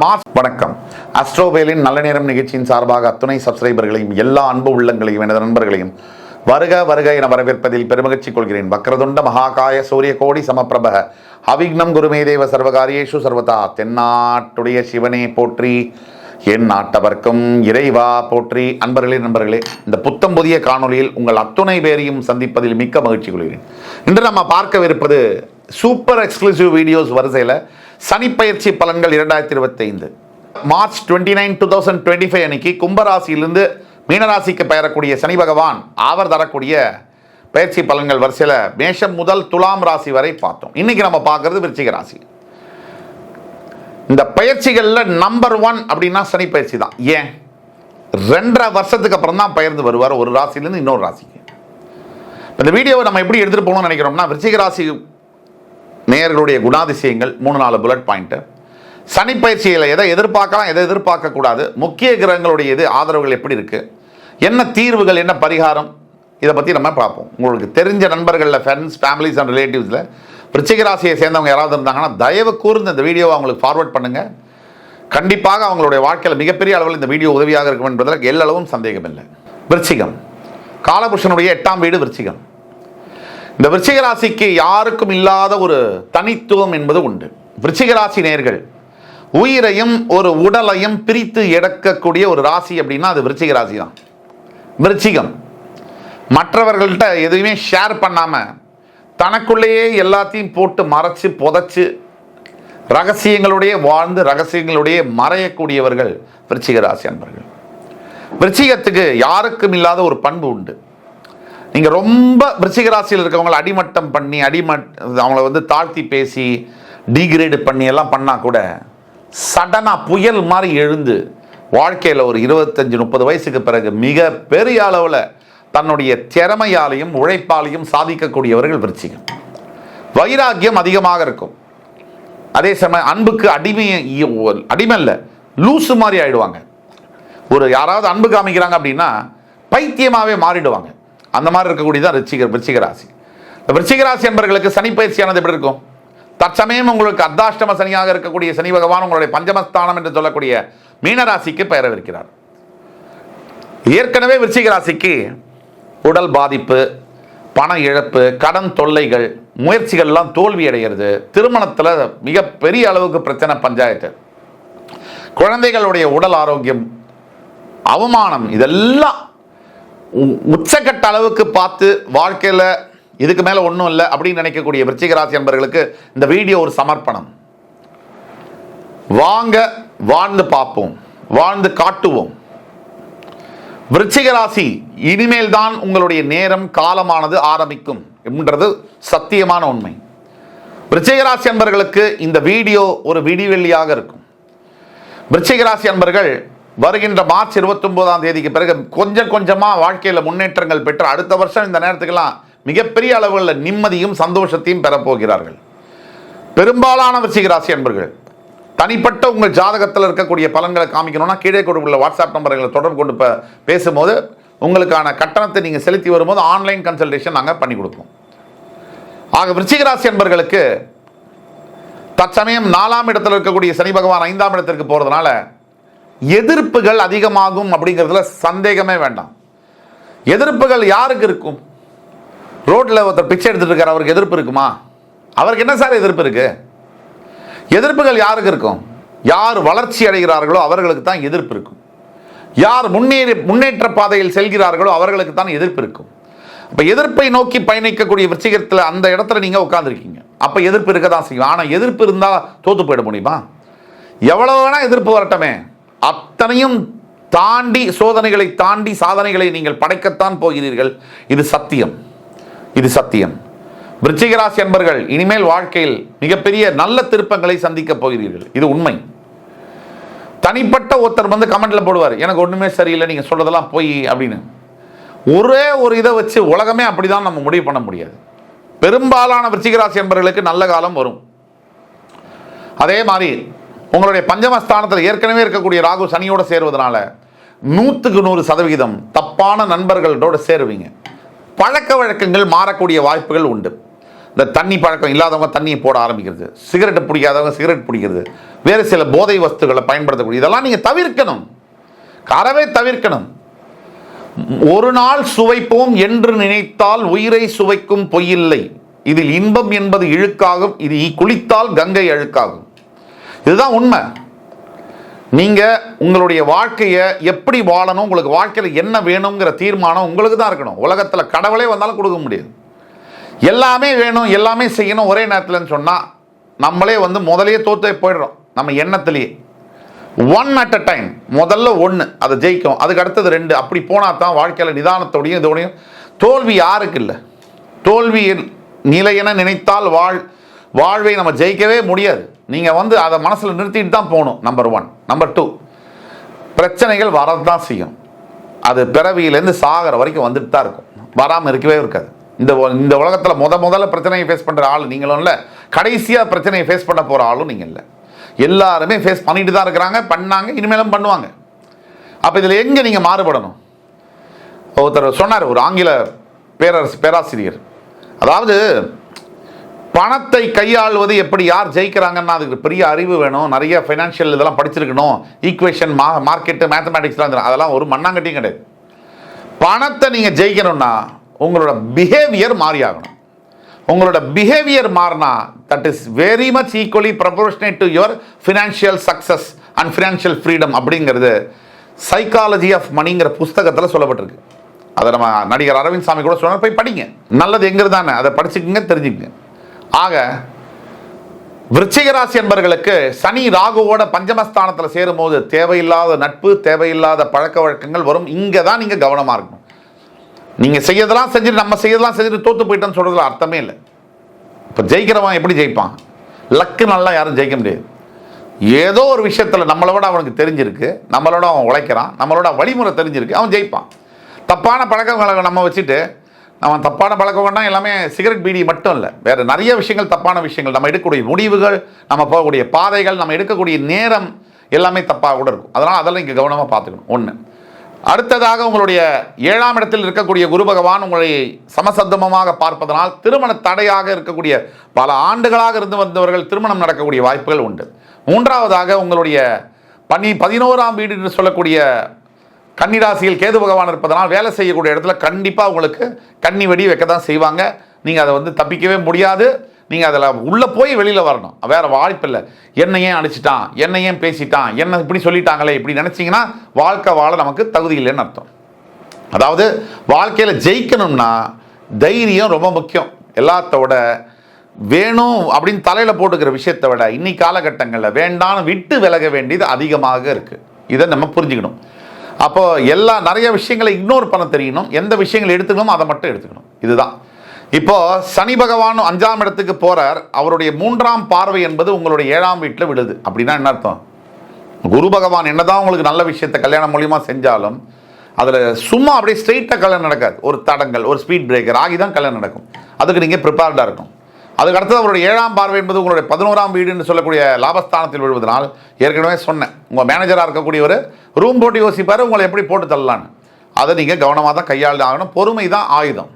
Mass வணக்கம். அஸ்ட்ரோவேலின் நல்ல நேரம் நிகழ்ச்சியின் சார்பாக அத்துணை சப்ஸ்கிரைபர்களையும் எல்லா அன்பு உள்ளங்களையும் எனது நண்பர்களையும் வருக வருக என வரவேற்பதில் பெருமகிழ்ச்சி கொள்கிறேன். வக்ரதுண்ட மகாகாய சூரிய கோடி சமப்பிரப அவிக்னம் குருமே தேவ சர்வகாரியேஷு சர்வதா தென்னாட்டுடைய சிவனே போற்றி. என் நாட்டவர்க்கும் இறைவா போற்றி. அன்பர்களே நண்பர்களே இந்த புத்தம் புதிய காணொளியில் உங்கள் அத்துணை பேரையும் சந்திப்பதில் மிக்க மகிழ்ச்சி கொள்கிறேன். இன்று நம்ம பார்க்கவிருப்பது சூப்பர் எக்ஸ்க்ளூசிவ் வீடியோஸ் வரிசையில் சனிப்பயிற்சி பலன்கள் இரண்டாயிரத்தி இருபத்தைந்து. March twenty nine two thousand twenty five அன்னைக்கு கும்பராசியிலிருந்து மீனராசிக்கு பெயரக்கூடிய சனி பகவான் அவர் தரக்கூடிய பயிற்சி பலன்கள் வரிசையில் மேஷம் முதல் துலாம் ராசி வரை பார்த்தோம். இன்னைக்கு நம்ம பார்க்கறது விருச்சிக ராசி. இந்த பயிற்சிகளில் நம்பர் ஒன் அப்படின்னா சனி பயிற்சி தான். ஏன்? ரெண்டரை வருஷத்துக்கு அப்புறம் தான் பயிர்ந்து வருவார் ஒரு ராசிலேருந்து இன்னொரு ராசிக்கு. இந்த வீடியோவை நம்ம எப்படி எடுத்துகிட்டு போகணும்னு நினைக்கிறோம்னா விருச்சிக ராசி நேயர்களுடைய குணாதிசயங்கள் மூணு நாலு புல்லட் பாயிண்ட்டு சனி பயிற்சியில் எதை எதிர்பார்க்கலாம் எதை எதிர்பார்க்கக்கூடாது முக்கிய கிரகங்களுடைய இது ஆதரவுகள் எப்படி இருக்குது என்ன தீர்வுகள் என்ன பரிகாரம் இதை பற்றி நம்ம பார்ப்போம். உங்களுக்கு தெரிஞ்ச நண்பர்களில் ஃப்ரெண்ட்ஸ் ஃபேமிலிஸ் அண்ட் ரிலேட்டிவ்ஸில் விருச்சிக ராசியை சேர்ந்தவங்க யாராவது இருந்தாங்கன்னா தயவு கூர்ந்து இந்த வீடியோவை அவங்களுக்கு ஃபார்வர்ட் பண்ணுங்கள் கண்டிப்பாக அவங்களுடைய வாழ்க்கையில் மிகப்பெரிய அளவில் இந்த வீடியோ உதவியாக இருக்கும் என்பதில் எல்லளவும் சந்தேகம் இல்லை விருச்சிகம். காலபுருஷனுடைய எட்டாம் வீடு விருச்சிகம். இந்த விருச்சிக ராசிக்கு யாருக்கும் இல்லாத ஒரு தனித்துவம் என்பது உண்டு. விருச்சிக ராசி நேர்கள் உயிரையும் ஒரு உடலையும் பிரித்து எடுக்கக்கூடிய ஒரு ராசி அப்படின்னா அது விருச்சிக ராசி தான் விருச்சிகம். மற்றவர்கள்ட்ட எதுவுமே ஷேர் பண்ணாமல் தனக்குள்ளேயே எல்லாத்தையும் போட்டு மறைச்சு புதைச்சு ரகசியங்களுடைய வாழ்ந்து ரகசியங்களுடைய மறையக்கூடியவர்கள் விருச்சிக ராசி அன்பர்கள். விருச்சிகத்துக்கு யாருக்கும் இல்லாத ஒரு பண்பு உண்டு. நீங்கள் ரொம்ப விருச்சிகராசியில் இருக்கவங்களை அடிமட்டம் பண்ணி அடிமட் அவங்கள வந்து தாழ்த்தி பேசி டீக்ரேடு பண்ணி எல்லாம் பண்ணால் கூட சடனாக புயல் மாதிரி எழுந்து வாழ்க்கையில் ஒரு இருபத்தஞ்சி முப்பது வயசுக்கு பிறகு மிக பெரிய அளவில் தன்னுடைய திறமையாலையும் உழைப்பாலையும் சாதிக்கக்கூடியவர்கள் விருச்சிகம். வைராக்கியம் அதிகமாக இருக்கும். அதே சமயம் அன்புக்கு அடிமை அடிமை இல்லை லூசு மாதிரி ஆயிடுவாங்க. ஒரு யாராவது அன்பு காமிக்கிறாங்க அப்படின்னா பைத்தியமாகவே மாறிடுவாங்க. அந்த மாதிரி இருக்கக்கூடியதான் ரிச்சிக விருச்சிக ராசி. இந்த விருச்சிக ராசி என்பவர்களுக்கு சனி பயிற்சியானது எப்படி இருக்கும்? தற்சமயம் உங்களுக்கு அர்த்தாஷ்டம சனியாக இருக்கக்கூடிய சனி பகவான் உங்களுடைய பஞ்சமஸ்தானம் என்று சொல்லக்கூடிய மீனராசிக்கு பெயரவிருக்கிறார். ஏற்கனவே விருச்சிக ராசிக்கு உடல் பாதிப்பு பண இழப்பு கடன் தொல்லைகள் முயற்சிகள்லாம் தோல்வி அடைகிறது திருமணத்தில் மிகப்பெரிய அளவுக்கு பிரச்சனை பஞ்சாயத்து. குழந்தைகளுடைய உடல் ஆரோக்கியம் அவமானம் இதெல்லாம் உச்சக்கட்ட அளவுக்கு பார்த்து வாழ்க்கையில் இதுக்கு மேலே ஒன்றும் இல்லை அப்படின்னு நினைக்கக்கூடிய விருச்சிகராசி ராசி இந்த வீடியோ ஒரு சமர்ப்பணம். வாங்க வாழ்ந்து பார்ப்போம் வாழ்ந்து காட்டுவோம். விருச்சிகராசி இனிமேல் தான் உங்களுடைய நேரம் காலமானது ஆரம்பிக்கும் என்றது சத்தியமான உண்மை. விருச்சிகராசி அன்பர்களுக்கு இந்த வீடியோ ஒரு விடிவெள்ளியாக இருக்கும். விருச்சிகராசி அன்பர்கள் வருகின்ற மார்ச் 29ஆம் தேதிக்கு பிறகு கொஞ்சம் கொஞ்சமாக வாழ்க்கையில் முன்னேற்றங்கள் பெற்று அடுத்த வருஷம் இந்த நேரத்துக்கெல்லாம் மிகப்பெரிய அளவில் நிம்மதியும் சந்தோஷத்தையும் பெறப்போகிறார்கள் பெரும்பாலான விருச்சிக ராசி அன்பர்கள் தனிப்பட்ட உங்கள் ஜாதகத்தில் இருக்கக்கூடிய பலன்களை காமிக்கணும்னா கீழே கொடுக்குள்ள வாட்ஸ்அப் நம்பர்களை தொடர்பு கொண்டு இப்போ பேசும்போது உங்களுக்கான கட்டணத்தை நீங்கள் செலுத்தி வரும்போது ஆன்லைன் கன்சல்டேஷன் நாங்கள் பண்ணி கொடுப்போம். ஆக விருச்சிக ராசி அன்பர்களுக்கு தற்சமயம் நாலாம் இடத்தில் இருக்கக்கூடிய சனி பகவான் ஐந்தாம் இடத்திற்கு போகிறதுனால எதிர்ப்புகள் அதிகமாகும் அப்படிங்கிறதுல சந்தேகமே வேண்டாம். எதிர்ப்புகள் யாருக்கு இருக்கும்? ரோட்டில் ஒருத்தர் பிச்சை எடுத்துட்டு இருக்கார் அவருக்கு எதிர்ப்பு இருக்குமா? அவருக்கு என்ன சார் எதிர்ப்பு இருக்கு? எதிர்ப்புகள் யாருக்கு இருக்கும்? யார் வளர்ச்சி அடைகிறார்களோ அவர்களுக்கு தான் எதிர்ப்பு இருக்கும். யார் முன்னேறி முன்னேற்ற பாதையில் செல்கிறார்களோ அவர்களுக்கு தான் எதிர்ப்பு இருக்கும். அப்போ எதிர்ப்பை நோக்கி பயணிக்கக்கூடிய விருச்சிகத்தில் அந்த இடத்துல நீங்கள் உட்காந்துருக்கீங்க அப்போ எதிர்ப்பு இருக்க தான் செய்யும். ஆனால் எதிர்ப்பு இருந்தால் தோத்து போயிட முடியுமா? எவ்வளோ வேணால் எதிர்ப்பு வரட்டமே. அத்தனையும் தாண்டி சோதனைகளை தாண்டி சாதனைகளை நீங்கள் படைக்கத்தான் போகிறீர்கள். இது சத்தியம். இது சத்தியம். விருச்சிகராசி என்பர்கள் அன்பர்கள் இனிமேல் வாழ்க்கையில் மிகப்பெரிய நல்ல திருப்பங்களை சந்திக்கப் போகிறீர்கள். இது உண்மை. தனிப்பட்ட ஒருத்தர் வந்து கமெண்ட்ல போடுவார் எனக்கு ஒண்ணுமே சரியில்லை நீங்க சொல்றதெல்லாம் போய் அப்படின்னு. ஒரே ஒரு இதை வச்சு உலகமே அப்படிதான் நம்ம முடிவு பண்ண முடியாது. பெரும்பாலான விருச்சிகராசி என்பவர்களுக்கு நல்ல காலம் வரும். அதே மாதிரி உங்களுடைய பஞ்சமஸ்தானத்தில் ஏற்கனவே இருக்கக்கூடிய ராகு சனியோட சேருவதனால நூற்றுக்கு நூறு சதவிகிதம் தப்பான நண்பர்களோடு சேருவீங்க. பழக்க வழக்கங்கள் மாறக்கூடிய வாய்ப்புகள் உண்டு. இந்த தண்ணி பழக்கம் இல்லாதவங்க தண்ணியை போட ஆரம்பிக்கிறது. சிகரெட் பிடிக்காதவங்க சிகரெட் பிடிக்கிறது. வேறு சில போதை வஸ்துக்களை பயன்படுத்தக்கூடிய இதெல்லாம் நீங்கள் தவிர்க்கணும். அறவே தவிர்க்கணும். ஒரு நாள் சுவைப்போம் என்று நினைத்தால் உயிரை சுவைக்கும் பொய்யில்லை இதில் இன்பம் என்பது இழுக்காகும். இது குளித்தால் கங்கை அழுக்காகும். இதுதான் உண்மை. நீங்க உங்களுடைய வாழ்க்கையை எப்படி வாழணும் உங்களுக்கு வாழ்க்கையில் என்ன வேணுங்கிற தீர்மானம் உங்களுக்கு தான் இருக்கணும். உலகத்தில் கடவுளே வந்தாலும் கொடுக்க முடியாது. எல்லாமே வேணும் எல்லாமே செய்யணும் ஒரே நேரத்தில்னு சொன்னால் நம்மளே வந்து முதலையே தோத்தே போயிடுறோம். நம்ம எண்ணத்திலேயே. ஒன் அட் அ டைம் முதல்ல ஒன்று அதை ஜெயிக்கும். அதுக்கு அடுத்தது ரெண்டு. அப்படி போனால் தான் வாழ்க்கையில் நிதானத்தோடையும் இதோடையும் தோல்வி யாருக்கு இல்லை. தோல்வியில் நிலையென நினைத்தால் வாழ் வாழ்வை நம்ம ஜெயிக்கவே முடியாது. நீங்கள் வந்து அதை மனசில் நிறுத்திட்டு தான் போகணும் நம்பர் ஒன் நம்பர் டூ பிரச்சனைகள் வரதான் செய்யும். அது பிறவியிலேருந்து சாகிற வரைக்கும் வந்துட்டு தான் இருக்கும். வராமல் இருக்கவே இருக்காது. இந்த இந்த உலகத்தில் முத முதல்ல பிரச்சனையை ஃபேஸ் பண்ணுற ஆள் நீங்களும் இல்லை கடைசியாக பிரச்சனையை ஃபேஸ் பண்ண போகிற ஆளும் நீங்கள் இல்லை எல்லாருமே ஃபேஸ் பண்ணிட்டு தான் இருக்கிறாங்க பண்ணாங்க இனிமேலும் பண்ணுவாங்க. அப்போ இதில் எங்கே நீங்கள் மாறுபடணும்? ஒருத்தர் சொன்னார் ஒரு ஆங்கில பேரரசு பேராசிரியர். அதாவது பணத்தை கையாள்வது எப்படி யார் ஜெயிக்கிறாங்கன்னா அதுக்கு பெரிய அறிவு வேணும். நிறைய ஃபைனான்ஷியல் இதெல்லாம் படிச்சிருக்கணும். ஈக்குவேஷன் மா மார்க்கெட்டு மேத்தமேட்டிக்ஸ்லாம் அதெல்லாம் ஒரு மண்ணாங்கட்டியும் கிடையாது. பணத்தை நீங்கள் ஜெயிக்கணும்னா உங்களோட பிஹேவியர் மாறி ஆகணும் உங்களோட பிஹேவியர் மாறினா that is very much equally proportionate to your financial success and financial freedom அப்படிங்கிறது சைக்காலஜி ஆஃப் மணிங்கிற புஸ்தகத்தில் சொல்லப்பட்டிருக்கு. அதை நம்ம நடிகர் அரவிந்த் சாமி கூட சொன்னார். போய் படிங்க. நல்லது எங்கிறது தானே. அதை படிச்சுக்கங்க தெரிஞ்சுக்கங்க. ஆக விருச்சிகராசி என்பர்களுக்கு என்பவர்களுக்கு சனி ராகுவோட பஞ்சமஸ்தானத்தில் சேரும்போது தேவையில்லாத நட்பு தேவையில்லாத பழக்க வழக்கங்கள் வரும். இங்கே தான் நீங்கள் கவனமாக இருக்கணும். நீங்கள் செய்யறதெல்லாம் செஞ்சுட்டு நம்ம செய்யறதெல்லாம் செஞ்சுட்டு தோத்து போயிட்டோன்னு சொல்கிறதுல அர்த்தமே இல்லை. இப்போ ஜெயிக்கிறவன் எப்படி ஜெயிப்பான்? லக்கு நல்லா யாரும் ஜெயிக்க முடியாது. ஏதோ ஒரு விஷயத்தில் நம்மளை விட அவனுக்கு தெரிஞ்சிருக்கு. நம்மளோட அவன் உழைக்கிறான். நம்மளோட வழிமுறை தெரிஞ்சிருக்கு. அவன் ஜெயிப்பான். தப்பான பழக்கங்களை நம்ம வச்சுட்டு அவன் தப்பான பழக்கம்னா எல்லாமே சிகரெட் பீடி மட்டும் இல்லை. வேறு நிறைய விஷயங்கள் தப்பான விஷயங்கள். நம்ம எடுக்கக்கூடிய முடிவுகள் நம்ம போகக்கூடிய பாதைகள் நம்ம எடுக்கக்கூடிய நேரம் எல்லாமே தப்பாக கூட இருக்கும். அதனால் அதெல்லாம் இங்கே கவனமாக பார்த்துக்கணும். ஒன்று அடுத்ததாக உங்களுடைய ஏழாம் இடத்தில் இருக்கக்கூடிய குரு பகவான் உங்களை சமசத்தமமாக பார்ப்பதனால் திருமண தடையாக இருக்கக்கூடிய பல ஆண்டுகளாக இருந்து வந்தவர்கள் திருமணம் நடக்கக்கூடிய வாய்ப்புகள் உண்டு. மூன்றாவதாக உங்களுடைய பனி பதினோராம் வீடு என்று சொல்லக்கூடிய கன்னிராசியில் கேது பகவான் இருப்பதனால் வேலை செய்யக்கூடிய இடத்துல கண்டிப்பாக உங்களுக்கு கன்னி வெடி வைக்க தான் செய்வாங்க. நீங்கள் அதை வந்து தப்பிக்கவே முடியாது. நீங்கள் அதில் உள்ளே போய் வெளியில் வரணும். வேறு வாய்ப்பில்லை என்னை ஏன் அடிச்சிட்டான்? என்னை ஏன் பேசிட்டான்? என்ன இப்படி சொல்லிட்டாங்களே? இப்படி நினச்சிங்கன்னா வாழ்க்கை வாழ நமக்கு தகுதி இல்லைன்னு அர்த்தம். அதாவது வாழ்க்கையில் ஜெயிக்கணும்னா தைரியம் ரொம்ப முக்கியம். எல்லாத்தோட வேணும் அப்படின்னு தலையில் போட்டுக்கிற விஷயத்தை விட இன்னி காலகட்டங்களில் வேண்டான்னு விட்டு விலக வேண்டியது அதிகமாக இருக்குது இதை நம்ம புரிஞ்சுக்கணும். அப்போ எல்லா நிறைய விஷயங்களை இக்னோர் பண்ண தெரியணும். எந்த விஷயங்களை எடுத்துக்கணுமோ அதை மட்டும் எடுத்துக்கணும். இதுதான். இப்போ சனி பகவான் அஞ்சாம் இடத்துக்கு போறார். அவருடைய மூன்றாம் பார்வை என்பது உங்களுடைய ஏழாம் வீட்டில் விழுது. அப்படின்னா என்ன அர்த்தம்? குரு பகவான் என்னதான் உங்களுக்கு நல்ல விஷயத்தை கல்யாணம் மூலியமா செஞ்சாலும் அதில் சும்மா அப்படியே ஸ்ட்ரெயிட்டாக கல்யாணம் நடக்காது. ஒரு தடங்கள் ஒரு ஸ்பீட் பிரேக்கர் ஆகி தான் கல்யாணம் நடக்கும். அதுக்கு நீங்கள் ப்ரிப்பேர்டாக இருக்கணும். அதுக்கு அடுத்தது அவருடைய ஏழாம் பார்வை என்பது உங்களுடைய பதினோராம் வீடுன்னு சொல்லக்கூடிய லாபஸ்தானத்தில் விழுவதனால் ஏற்கனவே சொன்னேன். உங்கள் மேனேஜராக இருக்கக்கூடியவர் ரூம் போட்டு யோசிப்பார் உங்களை எப்படி போட்டு தள்ளலான்னு. அதை நீங்கள் கவனமாக தான் கையாள் ஆகணும். பொறுமை தான் ஆயுதம்.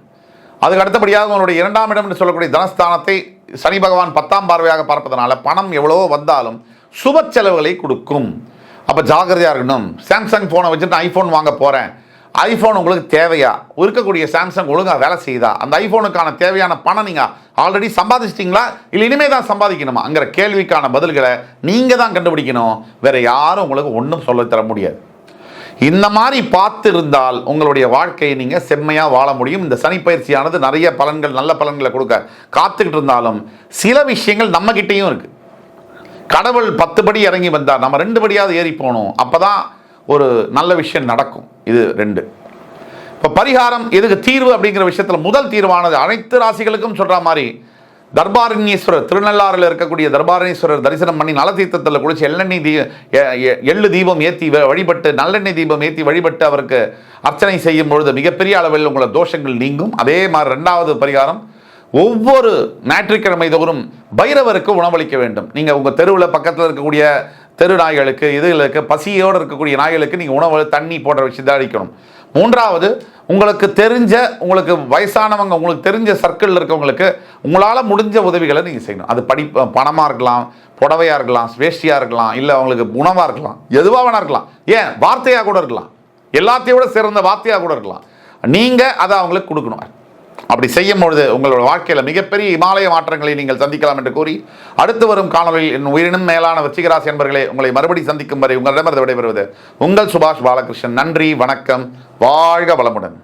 அதுக்கு அடுத்தபடியாக உங்களுடைய இரண்டாம் இடம் என்று சொல்லக்கூடிய தனஸ்தானத்தை சனி பகவான் பத்தாம் பார்வையாக பார்ப்பதனால பணம் எவ்வளவோ வந்தாலும் சுப செலவுகளை கொடுக்கும். அப்போ ஜாக்கிரதையாக இருக்கணும். சாம்சங் ஃபோனை வச்சுட்டு ஐஃபோன் வாங்க போகிறேன் ஐஃபோன் உங்களுக்கு தேவையா? இருக்கக்கூடிய சாம்சங் ஒழுங்காக வேலை செய்யுதா? அந்த ஐஃபோனுக்கான தேவையான பணம் நீங்கள் ஆல்ரெடி சம்பாதிச்சிட்டிங்களா? இல்லை இனிமே தான் சம்பாதிக்கணுமாங்கிற கேள்விக்கான பதில்களை நீங்கள் தான் கண்டுபிடிக்கணும். வேற யாரும் உங்களுக்கு ஒன்றும் சொல்லித்தர முடியாது. இந்த மாதிரி பார்த்து இருந்தால் உங்களுடைய வாழ்க்கையை நீங்கள் செம்மையாக வாழ முடியும். இந்த சனி பயிற்சியானது நிறைய பலன்கள் நல்ல பலன்களை கொடுக்க காத்துக்கிட்டு இருந்தாலும் சில விஷயங்கள் நம்மக்கிட்டேயும் இருக்குது கடவுள் பத்து படி இறங்கி வந்தால் நம்ம ரெண்டு படியாவது ஏறி போகணும். அப்போ தான் ஒரு நல்ல விஷயம் நடக்கும். இது ரெண்டு. இப்போ பரிகாரம் எதுக்கு தீர்வு அப்படிங்கிற விஷயத்தில் முதல் தீர்வானது அனைத்து ராசிகளுக்கும் சொல்கிற மாதிரி தர்பாரண்யேஸ்வரர் திருநள்ளாறில் இருக்கக்கூடிய தர்பாரண்யேஸ்வரர் தரிசனம் பண்ணி நலதீர்த்தத்தில் குளிச்சு எள்ளெண்ணெய் தீ எ- எள்ளு தீபம் ஏற்றி வழிபட்டு நல்லெண்ணெய் தீபம் ஏற்றி வழிபட்டு அவருக்கு அர்ச்சனை செய்யும் பொழுது மிகப்பெரிய அளவில் உங்களோட தோஷங்கள் நீங்கும். அதே மாதிரி ரெண்டாவது பரிகாரம் ஒவ்வொரு ஞாயிற்றுக்கிழமை தோறும் பைரவருக்கு உணவளிக்க வேண்டும். நீங்கள் உங்கள் தெருவில் பக்கத்தில் இருக்கக்கூடிய தெரு நாய்களுக்கு இதுகளுக்கு பசியோடு இருக்கக்கூடிய நாய்களுக்கு நீங்கள் உணவு தண்ணி போன்ற விஷயத்தை அளிக்கணும் மூன்றாவது உங்களுக்கு தெரிஞ்ச உங்களுக்கு வயசானவங்க உங்களுக்கு தெரிஞ்ச சர்க்கிளில் இருக்கவங்களுக்கு உங்களால் முடிஞ்ச உதவிகளை நீங்கள் செய்யணும். அது படி பணமாக இருக்கலாம் புடவையாக இருக்கலாம் வேஷ்டியாக இருக்கலாம் இல்லை அவங்களுக்கு உணவாக இருக்கலாம் எதுவாக வேணா இருக்கலாம். ஏன்? வார்த்தையாக கூட இருக்கலாம். எல்லாத்தையும் விட சிறந்த வார்த்தையாக கூட இருக்கலாம். நீங்கள் அதை அவங்களுக்கு கொடுக்கணும். அப்படி செய்யும் பொழுது உங்களோட வாழ்க்கையில் மிகப்பெரிய இமாலய மாற்றங்களை நீங்கள் சந்திக்கலாம் என்று கூறி அடுத்து வரும் காணொலியில் என் உயிரினும் மேலான வச்சிகராசி என்பர்களே உங்களை மறுபடி சந்திக்கும் வரை உங்களிடமிருந்து விடைபெறுவது உங்கள் சுபாஷ் பாலகிருஷ்ணன். நன்றி வணக்கம் வாழ்க வளமுடன்.